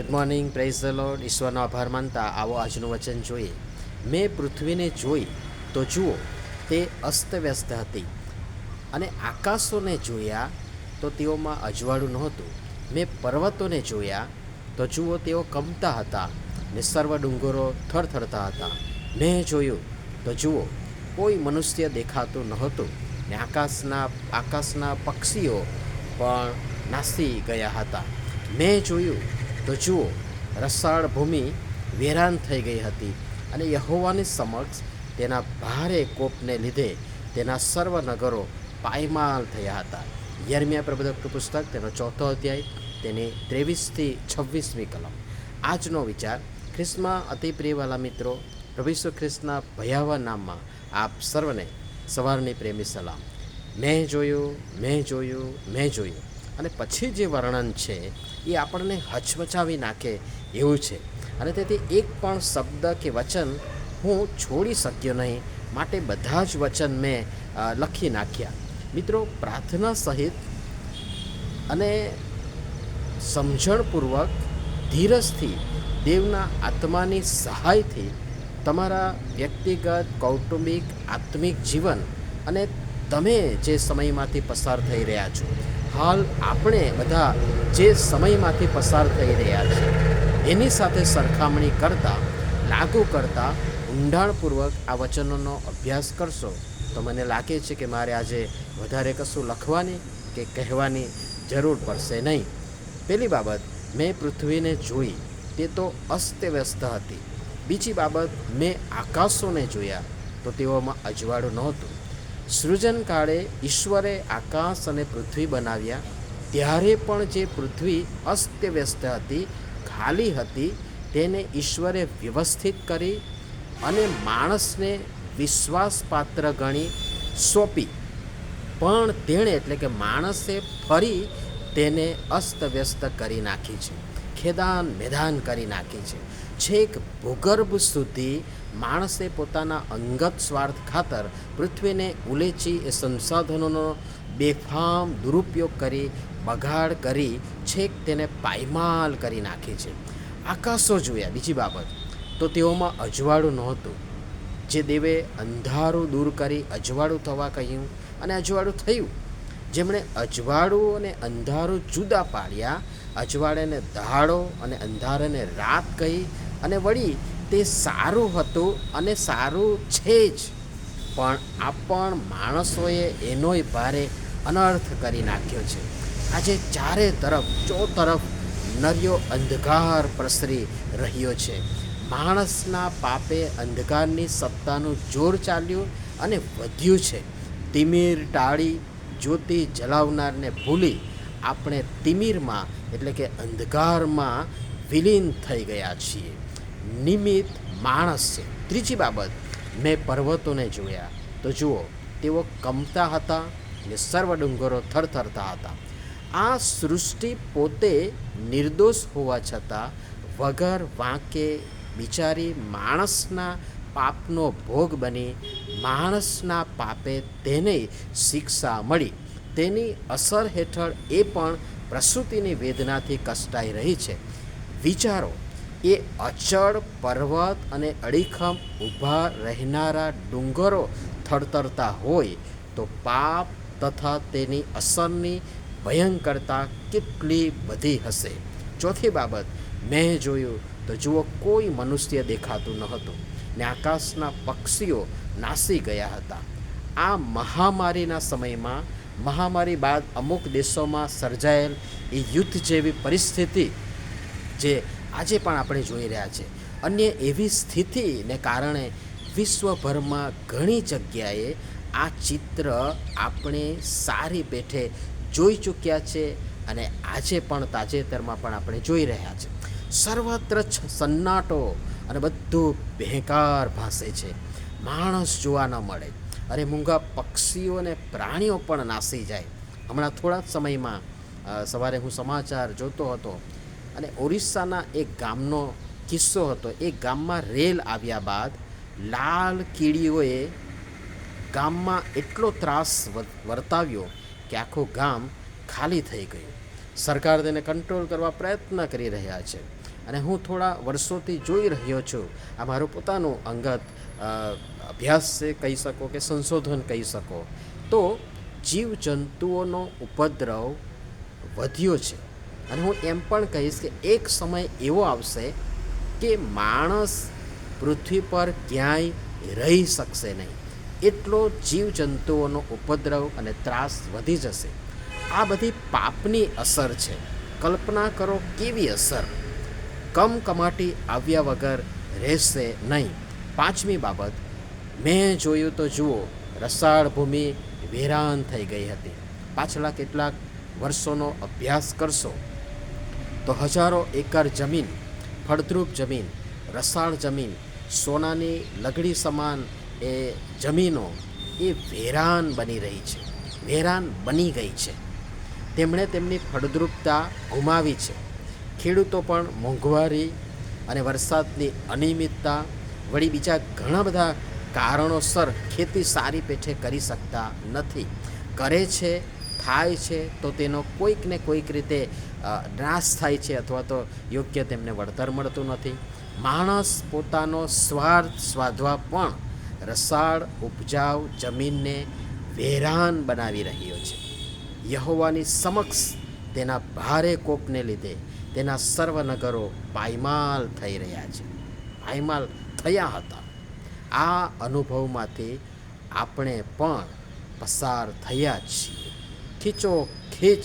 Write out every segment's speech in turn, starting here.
Good morning praise the Lord ઈશ્વરનો આભાર માનતા આવો આજનું વચન જોઈએ. મેં પૃથ્વીને જોઈ, તો જુઓ, તે અસ્તવ્યસ્ત હતી. અને આકાશોને જોયા, તો તેઓમાં અજવાળું નહોતું. મેં પર્વતોને જોયા, તો જુઓ, તેઓ કંપતા હતા ને સર્વ ડુંગરો થરથરતા હતા. મેં જોયું, તો જુઓ, કોઈ મનુષ્ય દેખાતું નહોતું ને આકાશના આકાશના પક્ષીઓ પણ નાસી ગયા હતા. મેં જોયું તો જુઓ, રસાળ ભૂમિ વેરાન થઈ ગઈ હતી અને યહોવાની સમક્ષ તેના ભારે કોપને લીધે તેના સર્વ નગરો પાયમાલ થયા હતા. યર્મિયા પ્રબોધક પુસ્તક, તેનો ચોથો અધ્યાય, તેની ત્રેવીસથી છવ્વીસમી કલમ. આજનો વિચાર ખ્રિસ્તમાં અતિપ્રિયવાલા મિત્રો, પ્રભુ ખ્રિસ્તના ભયાવા નામમાં આપ સર્વને સવારની પ્રેમી સલામ. મેં જોયું મેં જોયું મેં જોયું. અને પછી જે વર્ણન છે, એ આપણને હચમચાવી નાખે એવું છે. અને તેથી એક પણ શબ્દ કે વચન હું છોડી શક્યો નહીં, માટે બધા જ વચન મેં લખી નાખ્યા. મિત્રો, પ્રાર્થના સહિત અને સમજણપૂર્વક, ધીરજથી દેવના આત્માની સહાયથી તમારા વ્યક્તિગત, કૌટુંબિક, આત્મિક જીવન અને તમે જે સમયમાંથી પસાર થઈ રહ્યા છો, હાલ આપણે બધા જે સમયમાંથી પસાર થઈ રહ્યા છે એની સાથે સરખામણી કરતા, લાગુ કરતા, ઊંડાણપૂર્વક આ વચનોનો અભ્યાસ કરશો, તો મને લાગે છે કે મારે આજે વધારે કશું લખવાની કે કહેવાની જરૂર પડશે નહીં. પહેલી બાબત મેં પૃથ્વીને જોઈ, તે તો અસ્તવ્યસ્ત હતી. બીજી બાબત, મેં આકાશોને જોયા, તો તેઓમાં અજવાળું નહોતું. સૃજનકાળે ઈશ્વરે આકાશ અને પૃથ્વી બનાવ્યા. ત્યારે પણ જે પૃથ્વી અસ્તવ્યસ્ત હતી, ખાલી હતી, તેને ઈશ્વરે વ્યવસ્થિત કરી અને માણસને વિશ્વાસપાત્ર ગણી સોંપી. પણ તેણે એટલે કે માણસે ફરી તેને અસ્તવ્યસ્ત કરી નાખી છે, ખેદાન મેદાન કરી નાખી છે. છેક ભૂગર્ભ સુધી માણસે પોતાના અંગત સ્વાર્થ ખાતર પૃથ્વીને ઉલેચી એ સંસાધનોનો બેફામ દુરુપયોગ કરી, બગાડ કરી, છેક તેને પાયમાલ કરી નાખી છે. આકાશો જોયા. બીજી બાબત, તો તેઓમાં અજવાળું નહોતું. જે દેવે અંધારું દૂર કરી અજવાળું થવા કહ્યું અને અજવાળું થયું. જેમણે અજવાળું અને અંધારું જુદા પાડ્યા, અજવાળાને દહાડો અને અંધારાને રાત કહી અને વળી તે સારું હતું અને સારું છે જ. પણ આ પણ માણસોએ એનોય ભારે અનર્થ કરી નાખ્યો છે. આજે ચારે તરફ, ચો તરફ નર્યો અંધકાર પ્રસરી રહ્યો છે. માણસના પાપે અંધકારની સત્તાનું જોર ચાલ્યું અને વધ્યું છે. તિમિર ટાળી જ્યોતિ જલાવનારને ભૂલી આપણે તિમિરમાં, એટલે કે અંધકારમાં વિલીન થઈ ગયા છીએ. નિમિત્ત માણસ છે. ત્રીજી બાબત, મેં પર્વતોને જોયા. તો જુઓ, તેઓ કમતા હતા ને સર્વ ડુંગરો થરથરતા હતા. આ સૃષ્ટિ પોતે નિર્દોષ હોવા છતાં વગર વાંકે બિચારી માણસના પાપનો ભોગ બની માણસના પાપે તેને શિક્ષા મળી. તેની અસર હેઠળ એ પણ પ્રસૂતિની વેદનાથી કષ્ટાઈ રહી છે. વિચારો એ અચળ પર્વત અને અડીખમ ઊભા રહેનારા ડુંગરો થરથરતા હોય તો પાપ તથા તેની અસરની ભયંકરતા કેટલી બધી હશે? ચોથી બાબત, મેં જોયું તો જુઓ, કોઈ મનુષ્ય દેખાતું ન હતું. ને આકાશના પક્ષીઓ નાસી ગયા હતા. આ મહામારીના સમયમાં મહામારી બાદ અમુક દેશોમાં સર્જાયેલ એ યુદ્ધ જેવી પરિસ્થિતિ જે આજે પણ આપણે જોઈ રહ્યા છે. અન્ય એવી સ્થિતિને કારણે વિશ્વભરમાં ઘણી જગ્યાએ આ ચિત્ર આપણે સારી પેઠે જોઈ ચૂક્યા છે અને આજે પણ તાજેતરમાં પણ આપણે જોઈ રહ્યા છે. સર્વત્ર સન્નાટો અને બધું બેકાર ભાસે છે. માણસ જોવા ન મળે. અરે મૂંગા પક્ષીઓ અને પ્રાણીઓ પણ નાસી જાય. હમણાં થોડા જ સમયમાં સવારે હું સમાચાર જોતો હતો અને ઓરિસ્સાના એક ગામનો કિસ્સો હતો. એ ગામમાં રેલ આવ્યા બાદ લાલ કીડીઓએ ગામમાં એટલો ત્રાસ વર્તાવ્યો કે આખું ગામ ખાલી થઈ ગયું. સરકાર તેને કંટ્રોલ કરવા પ્રયત્ન કરી રહ્યા છે. અને હું થોડા વર્ષોથી જોઈ રહ્યો છું. આ મારું પોતાનું અંગત અભ્યાસ છે, કહી શકો કે સંશોધન કહી શકો. તો જીવજંતુઓનો ઉપદ્રવ વધ્યો છે. અને હું એમ પણ કહીશ કે એક સમય એવો આવશે કે માણસ પૃથ્વી પર ક્યાંય રહી શકશે નહીં. એટલો જીવજંતુઓનો ઉપદ્રવ અને ત્રાસ વધી જશે. આ બધી પાપની અસર છે. કલ્પના કરો કેવી અસર. કમકમાટી આવ્યા વગર રહેશે નહીં. પાંચમી બાબત, મેં જોયું તો જુઓ, રસાળ ભૂમિ વેરાન થઈ ગઈ હતી. પાછલા કેટલાક વર્ષોનો અભ્યાસ કરશો. તો હજારો એકર જમીન, ફળદ્રુપ જમીન, રસાળ જમીન, સોનાની લગડી સમાન એ જમીનો એ વેરાન બની રહી છે. વેરાન બની ગઈ છે. તેમણે તેમની ફળદ્રુપતા ગુમાવી છે. ખેડૂતો પણ મોંઘવારી અને વરસાદની અનિયમિતતા વળી બીજા ઘણા બધા કારણોસર ખેતી સારી પેઠે કરી શકતા નથી. કરે છે થાય છે, તો તેનો કોઈક ને કોઈક રીતે નાશ થાય છે અથવા તો યોગ્ય તેમને વળતર મળતું નથી. માણસ પોતાનો સ્વાર્થ સ્વાધવા પણ રસાળ, ઉપજાવ, જમીનને વેરાન બનાવી રહ્યો છે. યહોવાની સમક્ષ તેના ભારે કોપને લીધે તેના સર્વનગરો પાયમાલ થઈ રહ્યા છે. પાયમાલ થયા હતા. આ અનુભવમાંથી આપણે પણ પસાર થયા છીએ. ખીચો ખીચ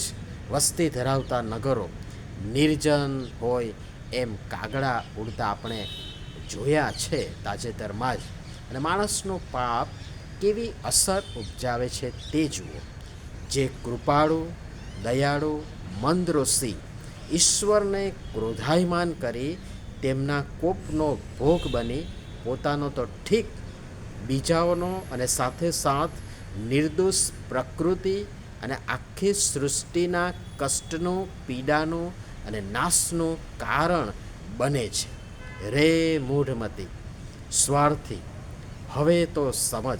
વસ્તી ધરાવતા નગરો. નિર્જન હોય એમ કાગડા ઉડતા આપણે જોયા છે તાજેતરમાં જ. અને માણસનો પાપ કેવી અસર ઉપજાવે છે તે જુઓ. જે કૃપાળુ, દયાળુ મંદરોષી ઈશ્વરને ક્રોધાયમાન કરી તેમના કોપનો ભોગ બની પોતાનો તો ઠીક બીજાઓનો અને સાથે સાથ નિર્દોષ પ્રકૃતિ અને આખી સૃષ્ટિના કષ્ટનું, પીડાનું અને નાશનું કારણ બને છે. રે મૂઢમતી, સ્વાર્થી, હવે તો સમજ,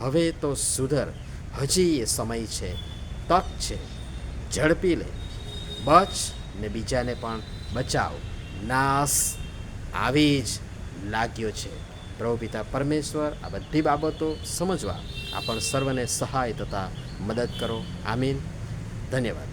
હવે તો સુધર, હજી એ સમય છે, તક છે. ઝડપી લે, બચ ને બીજાને પણ બચાવ. નાશ આવી જ લાગ્યો છે. પ્રભુ પરમેશ્વર આ બધી બાબતો સમજવા આપણ સર્વને સહાય તથા મદદ કરો. આમીન. ધન્યવાદ.